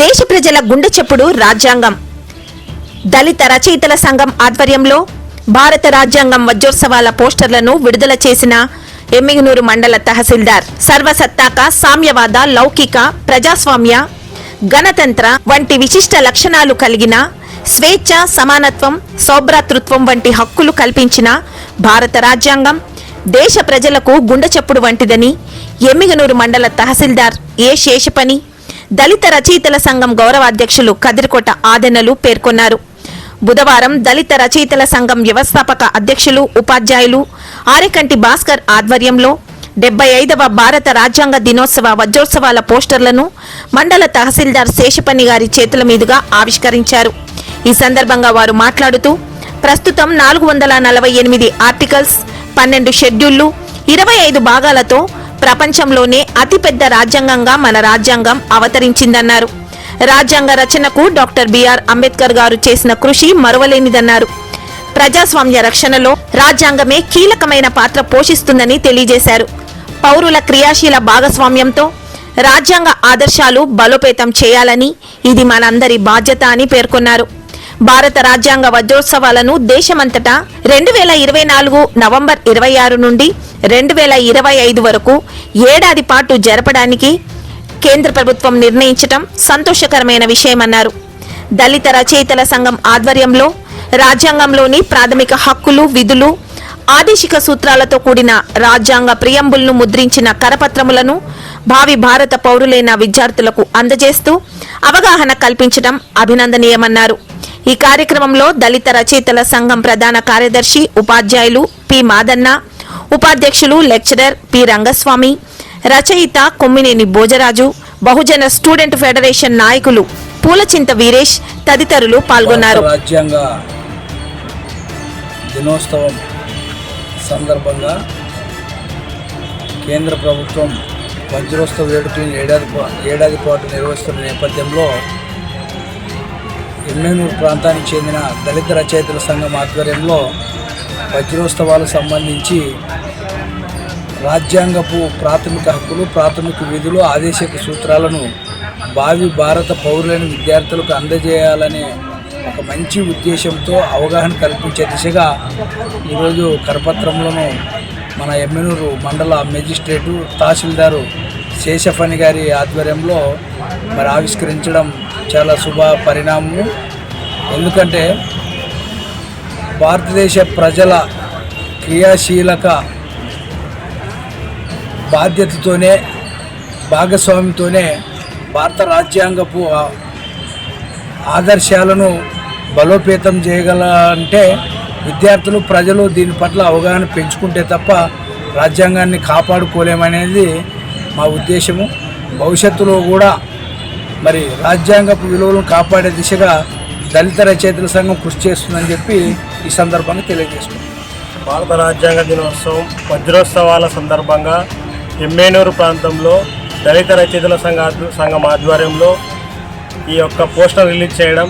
దేశ ప్రజల గుండె చెప్పుడు రాజ్యాంగం. దళిత రచయితల సంఘం ఆధ్వర్యంలో భారత రాజ్యాంగం వజ్రోత్సవాల పోస్టర్లను విడుదల చేసిన ఎమ్మిగనూరు మండల తహసీల్దార్ సర్వసత్తాక సామ్యవాద లౌకిక ప్రజాస్వామ్య గణతంత్ర వంటి విశిష్ట లక్షణాలు కలిగిన స్వేచ్ఛ సమానత్వం సౌభ్రాతృత్వం వంటి హక్కులు కల్పించిన భారత రాజ్యాంగం దేశ ప్రజలకు గుండె చప్పుడు వంటిదని ఎమ్మిగనూరు మండల తహసీల్దార్ ఏ శేషపని దళిత రచయితల సంఘం గౌరవాధ్యక్షులు కదిరికోట ఆదెనలు పేర్కొన్నారు. బుధవారం దళిత రచయితల సంఘం వ్యవస్థాపక అధ్యక్షులు ఉపాధ్యాయులు ఆరేకంటి భాస్కర్ ఆధ్వర్యంలో డెబ్బై ఐదవ భారత రాజ్యాంగ దినోత్సవ వజ్రోత్సవాల పోస్టర్లను మండల తహసీల్దార్ శేషపని గారి చేతుల మీదుగా ఆవిష్కరించారు. ఈ సందర్భంగా వారు మాట్లాడుతూ ప్రస్తుతం నాలుగు వందల నలభై ఎనిమిది ఆర్టికల్స్ పన్నెండు షెడ్యూళ్ళు ఇరవై ఐదు భాగాలతో ప్రపంచంలోనే అతిపెద్ద రాజ్యాంగంగా మన రాజ్యాంగం అవతరించిందన్నారు. రాజ్యాంగ రచనకు డాక్టర్ బిఆర్ అంబేద్కర్ గారు చేసిన కృషి మరువలేనిదన్నారు. ప్రజాస్వామ్య రక్షణలో రాజ్యాంగమే కీలకమైన పాత్ర పోషిస్తుందని తెలియజేశారు. పౌరుల క్రియాశీల భాగస్వామ్యంతో రాజ్యాంగ ఆదర్శాలు బలోపేతం చేయాలని ఇది మనందరి బాధ్యత అని పేర్కొన్నారు. భారత రాజ్యాంగ వజ్రోత్సవాలను దేశమంతటా రెండు వేల ఇరవై నాలుగు నవంబర్ ఇరవై ఆరు నుండి రెండు వేల ఇరవై ఐదు వరకు ఏడాది పాటు జరపడానికి కేంద్ర ప్రభుత్వం నిర్ణయించటం సంతోషకరమైన విషయమన్నారు. దళిత రచయితల సంఘం ఆధ్వర్యంలో రాజ్యాంగంలోని ప్రాథమిక హక్కులు విధులు ఆదేశిక సూత్రాలతో కూడిన రాజ్యాంగ ప్రియంబుల్ను ముద్రించిన కరపత్రములను భావి భారత పౌరులైన విద్యార్థులకు అందజేస్తూ అవగాహన కల్పించడం అభినందనీయమన్నారు. ఈ కార్యక్రమంలో దళిత రచయితల సంఘం ప్రధాన కార్యదర్శి ఉపాధ్యాయులు పి మాదన్న ఉపాధ్యక్షులు లెక్చరర్ పి రంగస్వామి రచయిత కొమ్మినేని భోజరాజు బహుజన స్టూడెంట్ ఫెడరేషన్ నాయకులు పూలచింత వీరేష్ తదితరులు పాల్గొన్నారు. రాజ్యాంగ దినోత్సవం సందర్భంగా కేంద్ర ప్రభుత్వం వజ్రోత్సవ వేడుకలను ఏడాది ఏడాది పాటు నిర్వహిస్తున్న నేపథ్యంలో ఎమ్మెనూరు ప్రాంతానికి చెందిన దళిత రచయితల సంఘం ఆధ్వర్యంలో వజ్రోత్సవాలకు సంబంధించి రాజ్యాంగపు ప్రాథమిక హక్కులు ప్రాథమిక విధులు ఆదేశక సూత్రాలను భావి భారత పౌరులైన విద్యార్థులకు అందజేయాలనే ఒక మంచి ఉద్దేశంతో అవగాహన కల్పించే దిశగా ఈరోజు కరపత్రంలోను మన ఎమ్మెనూరు మండల మెజిస్ట్రేటు తహసీల్దారు శేషఫణి గారి ఆధ్వర్యంలో మరి ఆవిష్కరించడం చాలా శుభ పరిణామము. ఎందుకంటే భారతదేశ ప్రజల క్రియాశీలక బాధ్యతతోనే భాగస్వామ్యంతోనే భారత రాజ్యాంగపు ఆదర్శాలను బలోపేతం చేయగల అంటే విద్యార్థులు ప్రజలు దీని పట్ల అవగాహన పెంచుకుంటే తప్ప రాజ్యాంగాన్ని కాపాడుకోలేమనేది మా ఉద్దేశము. భవిష్యత్తులో కూడా మరి రాజ్యాంగపు విలువలను కాపాడే దిశగా దళిత రచయితల సంఘం కృషి చేస్తుందని చెప్పి ఈ సందర్భంగా తెలియజేసుకుంటాం భారత రాజ్యాంగ దినోత్సవం వజ్రోత్సవాల సందర్భంగా ఎమ్మేనూరు ప్రాంతంలో దళిత రచయితల సంఘ సంఘం ఆధ్వర్యంలో ఈ యొక్క పోస్టర్ రిలీజ్ చేయడం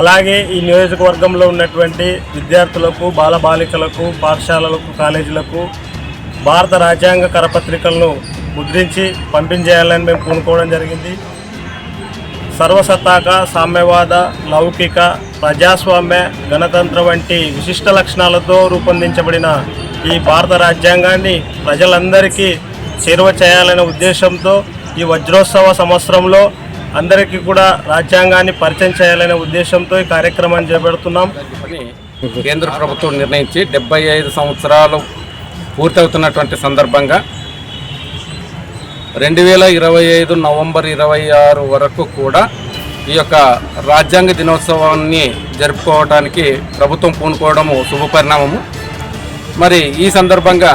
అలాగే ఈ నియోజకవర్గంలో ఉన్నటువంటి విద్యార్థులకు బాలబాలికలకు పాఠశాలలకు కాలేజీలకు భారత రాజ్యాంగ కరపత్రికలను ముద్రించి పంపించేయాలని మేము పూనుకోవడం జరిగింది. సర్వసత్తాక సామ్యవాద లౌకిక ప్రజాస్వామ్య గణతంత్ర వంటి విశిష్ట లక్షణాలతో రూపొందించబడిన ఈ భారత రాజ్యాంగాన్ని ప్రజలందరికీ చేరువ చేయాలనే ఉద్దేశంతో ఈ వజ్రోత్సవ సంవత్సరంలో అందరికీ కూడా రాజ్యాంగాన్ని పరిచయం చేయాలనే ఉద్దేశంతో ఈ కార్యక్రమాన్ని చేపడుతున్నాం. అని కేంద్ర ప్రభుత్వం నిర్ణయించి డెబ్బై ఐదు సంవత్సరాలు పూర్తవుతున్నటువంటి సందర్భంగా రెండు వేల ఇరవై ఐదు నవంబర్ ఇరవై ఆరు వరకు కూడా ఈ యొక్క రాజ్యాంగ దినోత్సవాన్ని జరుపుకోవడానికి ప్రభుత్వం పూనుకోవడము శుభపరిణామము. మరి ఈ సందర్భంగా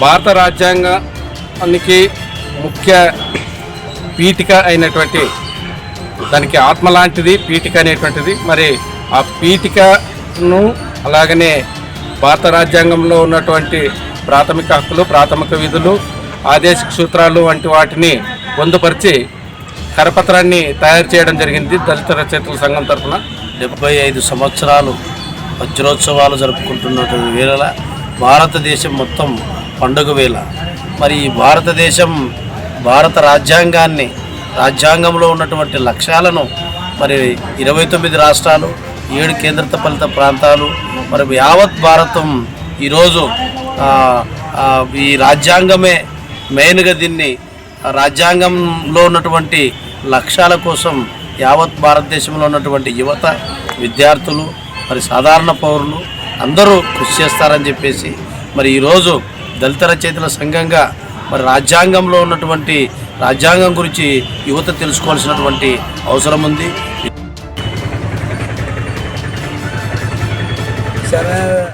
భారత రాజ్యాంగానికి ముఖ్య పీఠిక అయినటువంటి దానికి ఆత్మ లాంటిది పీఠిక అనేటువంటిది. మరి ఆ పీఠికను అలాగనే భారత రాజ్యాంగంలో ఉన్నటువంటి ప్రాథమిక హక్కులు ప్రాథమిక విధులు ఆదేశిక సూత్రాలు వంటి వాటిని పొందుపరిచి కరపత్రాన్ని తయారు చేయడం జరిగింది. దళిత రచయితల సంఘం తరఫున డెబ్బై ఐదు సంవత్సరాలు వజ్రోత్సవాలు జరుపుకుంటున్నటువంటి వేళ భారతదేశం మొత్తం పండుగ వేళ. మరి ఈ భారతదేశం భారత రాజ్యాంగాన్ని రాజ్యాంగంలో ఉన్నటువంటి లక్ష్యాలను మరి ఇరవై తొమ్మిది రాష్ట్రాలు ఏడు కేంద్రత పాలిత ప్రాంతాలు మరి యావత్ భారతం ఈరోజు ఈ రాజ్యాంగమే మెయిన్గా దీన్ని రాజ్యాంగంలో ఉన్నటువంటి లక్ష్యాల కోసం యావత్ భారతదేశంలో ఉన్నటువంటి యువత విద్యార్థులు మరి సాధారణ పౌరులు అందరూ కృషి చేస్తారని చెప్పేసి మరి ఈరోజు దళిత రచయితల సంఘంగా మరి రాజ్యాంగంలో ఉన్నటువంటి రాజ్యాంగం గురించి యువత తెలుసుకోవాల్సినటువంటి అవసరం ఉంది. సరే.